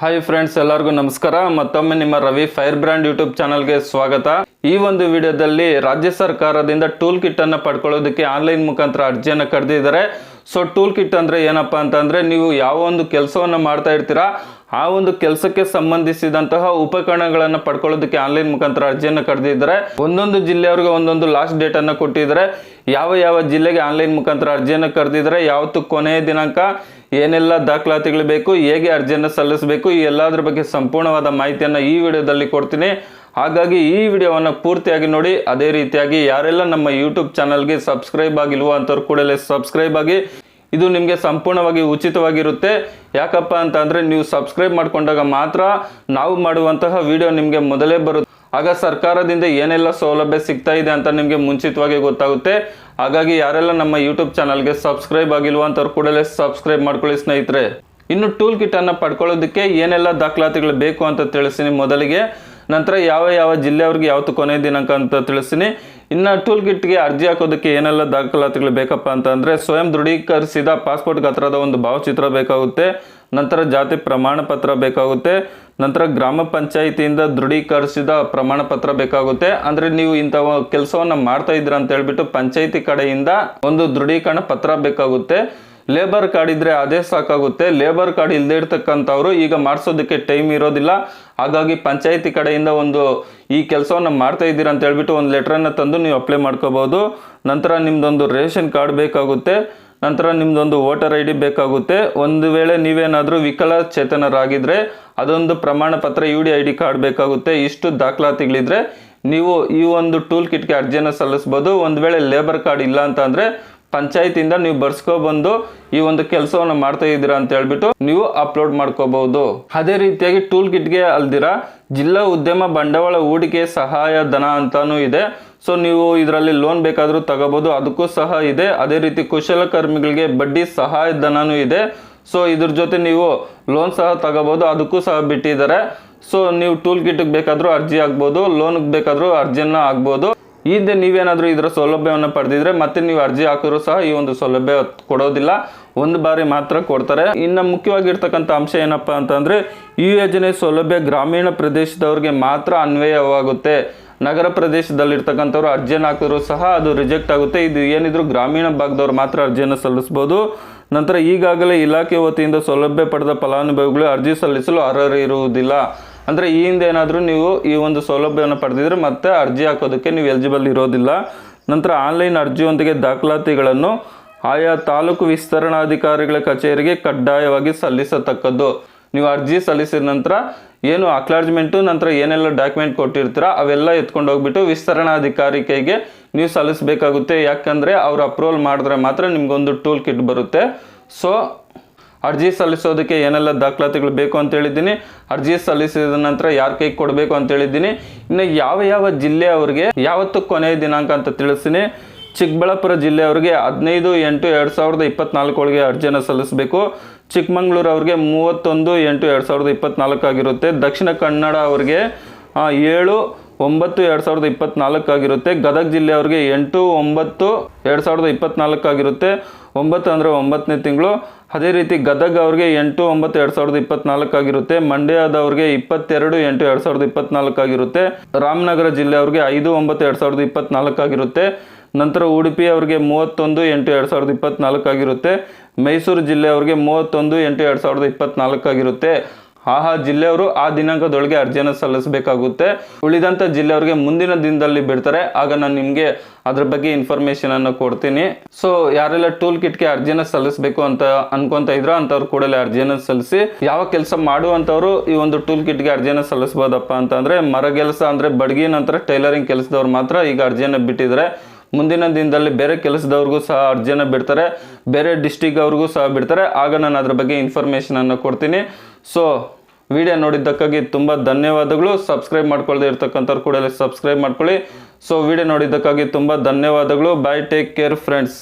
Hi friends ಎಲ್ಲರಿಗೂ ನಮಸ್ಕಾರ. ಮತ್ತೊಮ್ಮೆ ನಿಮ್ಮ ರವಿ ಫೈರ್ ಬ್ರ್ಯಾಂಡ್ ಯೂಟ್ಯೂಬ್ ಚಾನಲ್ಗೆ ಸ್ವಾಗತ. ಈ ಒಂದು ವಿಡಿಯೋದಲ್ಲಿ ರಾಜ್ಯ ಸರ್ಕಾರದಿಂದ ಟೂಲ್ ಕಿಟ್ ಅನ್ನು ಪಡ್ಕೊಳ್ಳೋದಕ್ಕೆ ಆನ್ಲೈನ್ ಮುಖಾಂತರ ಅರ್ಜಿಯನ್ನು ಕರೆದಿದ್ದಾರೆ ಸೊ ಟೂಲ್ ಕಿಟ್ ಅಂದರೆ ಏನಪ್ಪ ಅಂತಂದರೆ ನೀವು ಯಾವ ಒಂದು ಕೆಲಸವನ್ನು ಮಾಡ್ತಾ ಇರ್ತೀರಾ, ಆ ಒಂದು ಕೆಲಸಕ್ಕೆ ಸಂಬಂಧಿಸಿದಂತಹ ಉಪಕರಣಗಳನ್ನು ಪಡ್ಕೊಳ್ಳೋದಕ್ಕೆ ಆನ್ಲೈನ್ ಮುಖಾಂತರ ಅರ್ಜಿಯನ್ನು ಕರೆದಿದ್ದಾರೆ ಒಂದೊಂದು ಜಿಲ್ಲೆಯವ್ರಿಗೆ ಒಂದೊಂದು ಲಾಸ್ಟ್ ಡೇಟನ್ನು ಕೊಟ್ಟಿದ್ದಾರೆ. ಯಾವ ಯಾವ ಜಿಲ್ಲೆಗೆ ಆನ್ಲೈನ್ ಮುಖಾಂತರ ಅರ್ಜಿಯನ್ನು ಕರೆದಿದ್ದಾರೆ ಯಾವತ್ತು ಕೊನೆಯ ದಿನಾಂಕ, ಏನೆಲ್ಲ ದಾಖಲಾತಿಗಳು ಬೇಕು, ಹೇಗೆ ಅರ್ಜಿಯನ್ನು ಸಲ್ಲಿಸಬೇಕು, ಈ ಎಲ್ಲದರ ಬಗ್ಗೆ ಸಂಪೂರ್ಣವಾದ ಮಾಹಿತಿಯನ್ನು ಈ ವಿಡಿಯೋದಲ್ಲಿ ಕೊಡ್ತೀನಿ. ಹಾಗಾಗಿ ಈ ವಿಡಿಯೋವನ್ನು ಪೂರ್ತಿಯಾಗಿ ನೋಡಿ, ಅದೇ ರೀತಿಯಾಗಿ ಯಾರೆಲ್ಲ ನಮ್ಮ ಯೂಟ್ಯೂಬ್ ಚಾನಲ್ಗೆ ಸಬ್ಸ್ಕ್ರೈಬ್ ಆಗಿಲ್ವೋ ಅಂಥವ್ರು ಕೂಡಲೇ ಸಬ್ಸ್ಕ್ರೈಬ್ ಆಗಿ. ಇದು ನಿಮಗೆ ಸಂಪೂರ್ಣವಾಗಿ ಉಚಿತವಾಗಿರುತ್ತೆ. ಯಾಕಪ್ಪ ಅಂತ ಅಂದರೆ ನೀವು ಸಬ್ಸ್ಕ್ರೈಬ್ ಮಾಡಿಕೊಂಡಾಗ ಮಾತ್ರ ನಾವು ಮಾಡುವಂತಹ ವಿಡಿಯೋ ನಿಮಗೆ ಮೊದಲೇ ಬರುತ್ತೆ. ಆಗ ಸರ್ಕಾರದಿಂದ ಏನೆಲ್ಲ ಸೌಲಭ್ಯ ಸಿಗ್ತಾ ಇದೆ ಅಂತ ನಿಮಗೆ ಮುಂಚಿತವಾಗಿ ಗೊತ್ತಾಗುತ್ತೆ. ಹಾಗಾಗಿ ಯಾರೆಲ್ಲ ನಮ್ಮ ಯೂಟ್ಯೂಬ್ ಚಾನಲ್ಗೆ ಸಬ್ಸ್ಕ್ರೈಬ್ ಆಗಿಲ್ವೋ ಅಂತವ್ರು ಕೂಡಲೇ ಸಬ್ಸ್ಕ್ರೈಬ್ ಮಾಡ್ಕೊಳ್ಳಿ ಸ್ನೇಹಿತರೆ. ಇನ್ನು ಟೂಲ್ ಕಿಟ್ ಅನ್ನು ಪಡ್ಕೊಳ್ಳೋದಕ್ಕೆ ಏನೆಲ್ಲ ದಾಖಲಾತಿಗಳು ಬೇಕು ಅಂತ ತಿಳಿಸ್ತೀನಿ ಮೊದಲಿಗೆ. ನಂತರ ಯಾವ ಯಾವ ಜಿಲ್ಲೆಯವ್ರಿಗೆ ಯಾವತ್ತು ಕೊನೆ ದಿನಾಂಕ ಅಂತ ತಿಳಿಸ್ತೀನಿ. ಇನ್ನು ಟೂಲ್ ಕಿಟ್ಗೆ ಅರ್ಜಿ ಹಾಕೋದಕ್ಕೆ ಏನೆಲ್ಲ ದಾಖಲಾತಿಗಳು ಬೇಕಪ್ಪ ಅಂತಂದರೆ ಸ್ವಯಂ ದೃಢೀಕರಿಸಿದ ಪಾಸ್ಪೋರ್ಟ್ ಗಾತ್ರದ ಒಂದು ಭಾವಚಿತ್ರ ಬೇಕಾಗುತ್ತೆ. ನಂತರ ಜಾತಿ ಪ್ರಮಾಣ ಪತ್ರ ಬೇಕಾಗುತ್ತೆ. ನಂತರ ಗ್ರಾಮ ಪಂಚಾಯಿತಿಯಿಂದ ದೃಢೀಕರಿಸಿದ ಪ್ರಮಾಣ ಪತ್ರ ಬೇಕಾಗುತ್ತೆ. ಅಂದರೆ ನೀವು ಇಂಥ ಕೆಲಸವನ್ನು ಮಾಡ್ತಾ ಇದ್ದೀರ ಅಂತ ಹೇಳ್ಬಿಟ್ಟು ಪಂಚಾಯಿತಿ ಕಡೆಯಿಂದ ಒಂದು ದೃಢೀಕರಣ ಪತ್ರ ಬೇಕಾಗುತ್ತೆ. ಲೇಬರ್ ಕಾರ್ಡ್ ಇದ್ರೆ ಅದೇ ಸಾಕಾಗುತ್ತೆ. ಲೇಬರ್ ಕಾರ್ಡ್ ಇಲ್ಲದೆ ಇರ್ತಕ್ಕಂಥವ್ರು ಈಗ ಮಾಡಿಸೋದಕ್ಕೆ ಟೈಮ್ ಇರೋದಿಲ್ಲ. ಹಾಗಾಗಿ ಪಂಚಾಯಿತಿ ಕಡೆಯಿಂದ ಒಂದು ಈ ಕೆಲಸವನ್ನು ಮಾಡ್ತಾ ಇದ್ದೀರಾ ಅಂತ ಹೇಳ್ಬಿಟ್ಟು ಒಂದು ಲೆಟ್ರನ್ನು ತಂದು ನೀವು ಅಪ್ಲೈ ಮಾಡ್ಕೋಬಹುದು. ನಂತರ ನಿಮ್ಮದೊಂದು ರೇಷನ್ ಕಾರ್ಡ್ ಬೇಕಾಗುತ್ತೆ. ನಂತರ ನಿಮ್ದೊಂದು ವೋಟರ್ ಐ ಡಿ ಬೇಕಾಗುತ್ತೆ. ಒಂದು ವೇಳೆ ನೀವೇನಾದರೂ ವಿಕಲಚೇತನರಾಗಿದ್ದರೆ ಅದೊಂದು ಪ್ರಮಾಣ ಪತ್ರ U D I D card ಬೇಕಾಗುತ್ತೆ. ಇಷ್ಟು ದಾಖಲಾತಿಗಳಿದ್ರೆ ನೀವು ಈ ಒಂದು ಟೂಲ್ ಕಿಟ್ಗೆ ಅರ್ಜಿಯನ್ನು ಸಲ್ಲಿಸ್ಬೋದು ಒಂದು ವೇಳೆ ಲೇಬರ್ ಕಾರ್ಡ್ ಇಲ್ಲ ಅಂತ ಅಂದ್ರೆ ಪಂಚಾಯತಿಯಿಂದ ನೀವು ಬರ್ಸ್ಕೊಬಂದು ಈ ಒಂದು ಕೆಲಸವನ್ನು ಮಾಡ್ತಾ ಇದ್ದೀರಾ ಅಂತ ಹೇಳ್ಬಿಟ್ಟು ನೀವು ಅಪ್ಲೋಡ್ ಮಾಡ್ಕೋಬಹುದು. ಅದೇ ರೀತಿಯಾಗಿ ಟೂಲ್ ಕಿಟ್ಗೆ ಅಲ್ದಿರ ಜಿಲ್ಲಾ ಉದ್ಯಮ ಬಂಡವಾಳ ಹೂಡಿಕೆ ಸಹಾಯ ಧನ ಅಂತಾನೂ ಇದೆ. ಸೊ ನೀವು ಇದರಲ್ಲಿ ಲೋನ್ ಬೇಕಾದರೂ ತಗೋಬಹುದು, ಅದಕ್ಕೂ ಸಹ ಇದೆ. ಅದೇ ರೀತಿ ಕುಶಲಕರ್ಮಿಗಳಿಗೆ ಬಡ್ಡಿ ಸಹಾಯ ಧನನೂ ಇದೆ. ಸೊ ಇದ್ರ ಜೊತೆ ನೀವು ಲೋನ್ ಸಹ ತಗೋಬಹುದು, ಅದಕ್ಕೂ ಸಹ ಬಿಟ್ಟಿದ್ದಾರೆ. ಸೊ ನೀವು ಟೂಲ್ ಕಿಟ್ಗೆ ಬೇಕಾದರೂ ಅರ್ಜಿ ಆಗ್ಬೋದು ಲೋನ್ಗೆ ಬೇಕಾದರೂ ಅರ್ಜಿಯನ್ನು ಆಗ್ಬೋದು ಈ ಹಿಂದೆ ನೀವೇನಾದರೂ ಇದರ ಸೌಲಭ್ಯವನ್ನು ಪಡೆದಿದ್ರೆ ಮತ್ತೆ ನೀವು ಅರ್ಜಿ ಹಾಕಿದ್ರು ಸಹ ಈ ಒಂದು ಸೌಲಭ್ಯ ಕೊಡೋದಿಲ್ಲ. ಒಂದು ಬಾರಿ ಮಾತ್ರ ಕೊಡ್ತಾರೆ. ಇನ್ನು ಮುಖ್ಯವಾಗಿರ್ತಕ್ಕಂಥ ಅಂಶ ಏನಪ್ಪ ಅಂತಂದರೆ ಈ ಯೋಜನೆ ಸೌಲಭ್ಯ ಗ್ರಾಮೀಣ ಪ್ರದೇಶದವ್ರಿಗೆ ಮಾತ್ರ ಅನ್ವಯವಾಗುತ್ತೆ. ನಗರ ಪ್ರದೇಶದಲ್ಲಿರ್ತಕ್ಕಂಥವ್ರು ಅರ್ಜಿಯನ್ನು ಹಾಕಿದ್ರು ಸಹ ಅದು ರಿಜೆಕ್ಟ್ ಆಗುತ್ತೆ. ಇದು ಏನಿದ್ರು ಗ್ರಾಮೀಣ ಭಾಗದವ್ರು ಮಾತ್ರ ಅರ್ಜಿಯನ್ನು ಸಲ್ಲಿಸ್ಬೋದು. ನಂತರ ಈಗಾಗಲೇ ಇಲಾಖೆ ವತಿಯಿಂದ ಸೌಲಭ್ಯ ಪಡೆದ ಫಲಾನುಭವಿಗಳು ಅರ್ಜಿ ಸಲ್ಲಿಸಲು ಅರ್ಹರಿರುವುದಿಲ್ಲ. ಅಂದರೆ ಈ ಹಿಂದೆ ಏನಾದರೂ ನೀವು ಈ ಒಂದು ಸೌಲಭ್ಯವನ್ನು ಪಡೆದಿದ್ರೆ ಮತ್ತೆ ಅರ್ಜಿ ಹಾಕೋದಕ್ಕೆ ನೀವು ಎಲಿಜಿಬಲ್ ಇರೋದಿಲ್ಲ. ನಂತರ ಆನ್ಲೈನ್ ಅರ್ಜಿಯೊಂದಿಗೆ ದಾಖಲಾತಿಗಳನ್ನು ಆಯಾ ತಾಲೂಕು ವಿಸ್ತರಣಾಧಿಕಾರಿಗಳ ಕಚೇರಿಗೆ ಕಡ್ಡಾಯವಾಗಿ ಸಲ್ಲಿಸತಕ್ಕದ್ದು. ನೀವು ಅರ್ಜಿ ಸಲ್ಲಿಸಿದ ನಂತರ ಏನು ಅಕ್ಲಾರ್ಜ್ಮೆಂಟು ನಂತರ ಏನೆಲ್ಲ ಡಾಕ್ಯುಮೆಂಟ್ ಕೊಟ್ಟಿರ್ತೀರ ಅವೆಲ್ಲ ಎತ್ಕೊಂಡು ಹೋಗ್ಬಿಟ್ಟು ವಿಸ್ತರಣಾಧಿಕಾರಿ ಕೈಗೆ ನೀವು ಸಲ್ಲಿಸಬೇಕಾಗುತ್ತೆ. ಯಾಕಂದರೆ ಅವ್ರು ಅಪ್ರೂವಲ್ ಮಾಡಿದ್ರೆ ಮಾತ್ರ ನಿಮಗೊಂದು ಟೂಲ್ ಕಿಟ್ ಬರುತ್ತೆ. ಸೊ ಅರ್ಜಿ ಸಲ್ಲಿಸೋದಕ್ಕೆ ಏನೆಲ್ಲ ದಾಖಲಾತಿಗಳು ಬೇಕು ಅಂತ ಹೇಳಿದ್ದೀನಿ. ಅರ್ಜಿ ಸಲ್ಲಿಸಿದ ನಂತರ ಯಾರ ಕೈಗೆ ಕೊಡಬೇಕು ಅಂತ ಹೇಳಿದ್ದೀನಿ. ಇನ್ನು ಯಾವ ಯಾವ ಜಿಲ್ಲೆ ಅವರಿಗೆ ಯಾವತ್ತು ಕೊನೆಯ ದಿನಾಂಕ ಅಂತ ತಿಳಿಸ್ತೀನಿ. ಚಿಕ್ಕಬಳ್ಳಾಪುರ ಜಿಲ್ಲೆಯವರಿಗೆ ಹದಿನೈದು ಎಂಟು ಎರಡು ಸಾವಿರದ ಇಪ್ಪತ್ನಾಲ್ಕೊಳಗೆ ಅರ್ಜಿಯನ್ನು ಸಲ್ಲಿಸಬೇಕು. ಚಿಕ್ಕಮಂಗ್ಳೂರು ಅವ್ರಿಗೆ ಮೂವತ್ತೊಂದು ಎಂಟು ಎರಡು ಸಾವಿರದ ಇಪ್ಪತ್ನಾಲ್ಕಾಗಿರುತ್ತೆ ದಕ್ಷಿಣ ಕನ್ನಡ ಅವ್ರಿಗೆ ಏಳು ಒಂಬತ್ತು ಎರಡು ಸಾವಿರದ ಇಪ್ಪತ್ನಾಲ್ಕಾಗಿರುತ್ತೆ ಗದಗ ಜಿಲ್ಲೆಯವ್ರಿಗೆ ಎಂಟು ಒಂಬತ್ತು ಎರಡು ಸಾವಿರದ ಇಪ್ಪತ್ನಾಲ್ಕಾಗಿರುತ್ತೆ ಒಂಬತ್ತು ಅಂದರೆ ಒಂಬತ್ತನೇ ತಿಂಗಳು. ಅದೇ ರೀತಿ ಗದಗ ಅವ್ರಿಗೆ ಎಂಟು, ಒಂಬತ್ತು, ಎರಡು ಸಾವಿರದ ಇಪ್ಪತ್ನಾಲ್ಕಾಗಿರುತ್ತೆ ಮಂಡ್ಯದವ್ರಿಗೆ ಇಪ್ಪತ್ತೆರಡು, ಎಂಟು, ಎರಡು ಸಾವಿರದ ಇಪ್ಪತ್ನಾಲ್ಕಾಗಿರುತ್ತೆ ರಾಮನಗರ ಜಿಲ್ಲೆ ಅವ್ರಿಗೆ ಐದು, ಒಂಬತ್ತು, ಎರಡು ಸಾವಿರದ ಇಪ್ಪತ್ನಾಲ್ಕಾಗಿರುತ್ತೆ ನಂತರ ಉಡುಪಿ ಅವ್ರಿಗೆ ಮೂವತ್ತೊಂದು, ಎಂಟು, ಎರಡು ಸಾವಿರದ ಇಪ್ಪತ್ನಾಲ್ಕಾಗಿರುತ್ತೆ ಮೈಸೂರು ಜಿಲ್ಲೆ ಅವ್ರಿಗೆ ಮೂವತ್ತೊಂದು, ಎಂಟು, ಎರಡು ಸಾವಿರದ ಇಪ್ಪತ್ನಾಲ್ಕಾಗಿರುತ್ತೆ ಆ ಆ ಜಿಲ್ಲೆಯವರು ಆ ದಿನಾಂಕದೊಳಗೆ ಅರ್ಜಿಯನ್ನು ಸಲ್ಲಿಸಬೇಕಾಗುತ್ತೆ. ಉಳಿದಂಥ ಜಿಲ್ಲೆಯವ್ರಿಗೆ ಮುಂದಿನ ದಿನದಲ್ಲಿ ಬಿಡ್ತಾರೆ. ಆಗ ನಾನು ನಿಮಗೆ ಅದ್ರ ಬಗ್ಗೆ ಇನ್ಫಾರ್ಮೇಶನ್ ಅನ್ನು ಕೊಡ್ತೀನಿ. ಸೊ ಯಾರೆಲ್ಲ ಟೂಲ್ ಕಿಟ್ಗೆ ಅರ್ಜಿಯನ್ನು ಸಲ್ಲಿಸಬೇಕು ಅಂತ ಅನ್ಕೊಂತ ಇದ್ರೋ ಅಂಥವ್ರು ಕೂಡಲೇ ಅರ್ಜಿಯನ್ನು ಸಲ್ಲಿಸಿ. ಯಾವ ಕೆಲಸ ಮಾಡುವಂಥವ್ರು ಈ ಒಂದು ಟೂಲ್ ಕಿಟ್ಗೆ ಅರ್ಜಿಯನ್ನು ಸಲ್ಲಿಸ್ಬೋದಪ್ಪ ಅಂತಂದರೆ, ಮರ ಕೆಲಸ ಅಂದ್ರೆ ಬಡಗಿ ನಂತರ ಟೈಲರಿಂಗ್ ಕೆಲಸದವ್ರು ಮಾತ್ರ ಈಗ ಅರ್ಜಿಯನ್ನು ಬಿಟ್ಟಿದ್ದಾರೆ ಮುಂದಿನ ದಿನದಲ್ಲಿ ಬೇರೆ ಕೆಲಸದವ್ರಿಗೂ ಸಹ ಅರ್ಜಿಯನ್ನು ಬಿಡ್ತಾರೆ. ಬೇರೆ ಡಿಸ್ಟಿಕ್ ಅವ್ರಿಗೂ ಸಹ ಬಿಡ್ತಾರೆ. ಆಗ ನಾನು ಅದ್ರ ಬಗ್ಗೆ ಇನ್ಫಾರ್ಮೇಷನನ್ನು ಕೊಡ್ತೀನಿ. ಸೊ ವಿಡಿಯೋ ನೋಡಿದ್ದಕ್ಕಾಗಿ ತುಂಬ ಧನ್ಯವಾದಗಳು. ಸಬ್ಸ್ಕ್ರೈಬ್ ಮಾಡ್ಕೊಳ್ಳದೆ ಇರ್ತಕ್ಕಂಥವ್ರು ಕೂಡ ಸಬ್ಸ್ಕ್ರೈಬ್ ಮಾಡ್ಕೊಳ್ಳಿ. ಸೊ ವಿಡಿಯೋ ನೋಡಿದ್ದಕ್ಕಾಗಿ ತುಂಬ ಧನ್ಯವಾದಗಳು. Bye take care friends